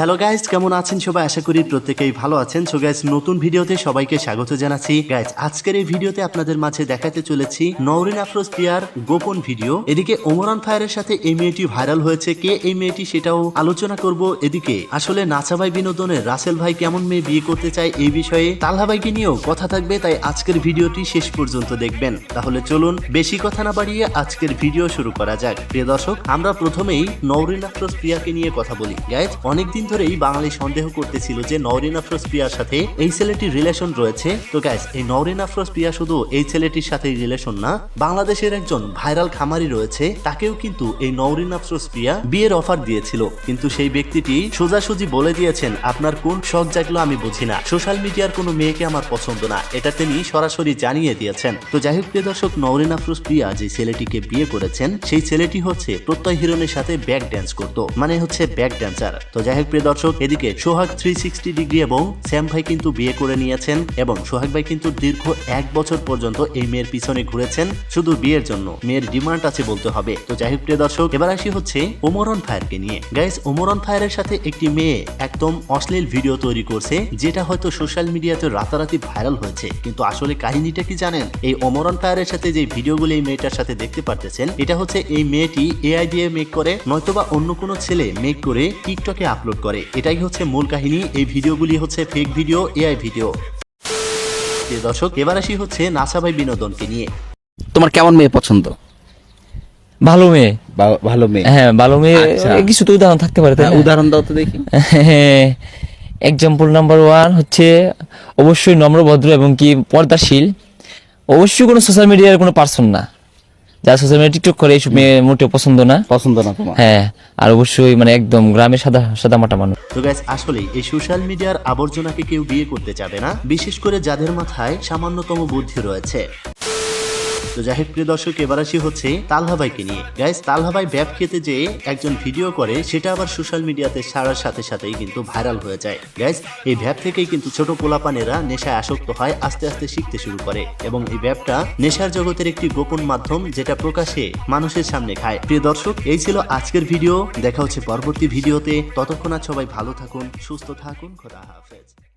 Hello guys কেমন আছেন সবাই? আশা করি প্রত্যেকেই ভালো আছেন। সো গাইস নতুন ভিডিওতে সবাইকে স্বাগত জানাচ্ছি। গাইস আজকের এই ভিডিওতে আপনাদের মাঝে দেখাতে চলেছি নওরিন আফরোজ প্রিয়ার গোপন ভিডিও। এদিকে ওমরান ফায়ারের সাথে এই মেয়েটি ভাইরাল হয়েছে। কে এই মেয়েটি সেটাও আলোচনা করব এদিকে। আসলে নাচাবাই বিনোদনের রাসেল ভাই কেমন মেয়ে বিয়ে করতে চায় এই বিষয়ে তালহা ভাইকে নিয়েও কথা থাকবে, তাই আজকের ভিডিওটি শেষ পর্যন্ত দেখবেন। তাহলে চলুন বেশি কথা না বাড়িয়ে আজকের ভিডিও শুরু করা যাক। প্রিয় দর্শক, আমরা প্রথমেই নওরিন আফরোজ প্রিয়াকে নিয়ে কথা বলি। গাইজ অনেকদিন ধরেই বাঙালি সন্দেহ করতেছিল যে নওরিন আফরোজ প্রিয়ার সাথে এই ছেলেটির রিলেশন রয়েছে। তো গাইজ এই নওরিন আফরোজ প্রিয়া শুধু এই ছেলেটির সাথে রিলেশন না, বাংলাদেশের একজন ভাইরাল খামারি রয়েছে, তাকেও কিন্তু এই নওরিন আফরোজ প্রিয়া বিয়ের অফার দিয়েছিল। কিন্তু সেই ব্যক্তিটি সোজাসুজি বলে দিয়েছেন, আপনার কোন শখ জাগলো আমি বুঝি না। সোশ্যাল মিডিয়ার কোনো মেয়েকে আমার পছন্দ না। এটা তিনি সরাসরি জানিয়ে দিয়েছেন। তো যাই হোক, প্রিয় দর্শক, নওরিন আফরোজ প্রিয়া যে ছেলেটিকে বিয়ে করেছেন, সেই ছেলেটি হচ্ছে প্রত্যয় হিরণের সাথে ব্যাক ড্যান্স করতো। মানে হচ্ছে ব্যাক ড্যান্সার তো যাই হোক প্রিয় দর্শক, এদিকে সোহাগ থ্রি সিক্সটি ডিগ্রি এবং শ্যাম ভাই কিন্তু বিয়ে করে নিয়েছেন এবং সোহাগ ভাই কিন্তু দীর্ঘ এক বছর পর্যন্ত এই মেয়ের পিছনে ঘুরেছেন। শুধু বিয়ের জন্য, মেয়ের ডিমান্ড আছে বলতে হবে। তো যাই হোক, প্রিয় দর্শক, এবার আসি হচ্ছে ওমরন ফায়ারকে নিয়ে। গাইস ওমরন ফায়ারের সাথে একটি মেয়ে একদম অশ্লীল ভিডিও তৈরি করছে, যেটা হয়তো সোশ্যাল মিডিয়াতে রাতারাতি ভাইরাল হয়েছে। কিন্তু আসলে কাহিনীটা কি জানেন? এই ওমরন ফায়ারের সাথে যে ভিডিওগুলো এই মেয়েটার সাথে দেখতে পারতেছেন, এটা হচ্ছে এই মেয়েটি এআই দিয়ে মেক করে, নয়তোবা অন্য কোনো ছেলে মেক করে টিকটকে আপলোড করে। এটাই হচ্ছে মূল কাহিনী। এই ভিডিওগুলি হচ্ছে ফেক ভিডিও এআই ভিডিও প্রিয় দর্শক এবার আসি হচ্ছে নাসাবাই বিনোদনকে নিয়ে। তোমার কেমন মেয়ে পছন্দ? ভালো মেয়ে। ভালো মেয়ে? হ্যাঁ ভালো মেয়ে। আচ্ছা। কিছু তো উদাহরণ থাকতে পারে তাই হ্যাঁ, উদাহরণ দাও তো দেখি। হ্যাঁ এক্সাম্পল নাম্বার ওয়ান হচ্ছে অবশ্যই নম্র ভদ্র এবং কি পর্দাশীল। অবশ্যই কোনো সোশ্যাল মিডিয়ার কোনো পার্সন না। যারা সোশ্যাল মিডিয়া টিকটক করে এইসব মেয়ে মোটেও পছন্দ না। পছন্দ না তোমার? হ্যাঁ আর অবশ্যই মানে একদম গ্রামের সাদা সাদা মাটা মানুষ। তো গাইস আসলে এই সোশ্যাল মিডিয়ার আবর্জনাকে কেউ বিয়ে করতে চাবে না। বিশেষ করে যাদের মাথায় সামান্যতম বুদ্ধি রয়েছে। তো যাই হোক, প্রিয় দর্শক, এবার আসি হচ্ছে তালহাবাইকে নিয়ে। গাইস তালহাবাই ব্যাপ খেতে যে একজন ভিডিও করে, সেটা আবার সোশ্যাল মিডিয়াতে ছাড়ার সাথে সাথেই কিন্তু ভাইরাল হয়ে যায়। গাইস এই ভ্যাপ থেকেই কিন্তু ছোট পোলাপানেরা নেশায় আসক্ত হয়, আস্তে আস্তে শিখতে শুরু করে। এবং এই ভ্যাপটা নেশার জগতের একটি গোপন মাধ্যম যেটা প্রকাশে মানুষের সামনে খায়। প্রিয় দর্শক, এই ছিল আজকের ভিডিও। দেখা হচ্ছে পরবর্তী ভিডিওতে। ততক্ষণ আর সবাই ভালো থাকুন, সুস্থ থাকুন। খোদা হাফেজ।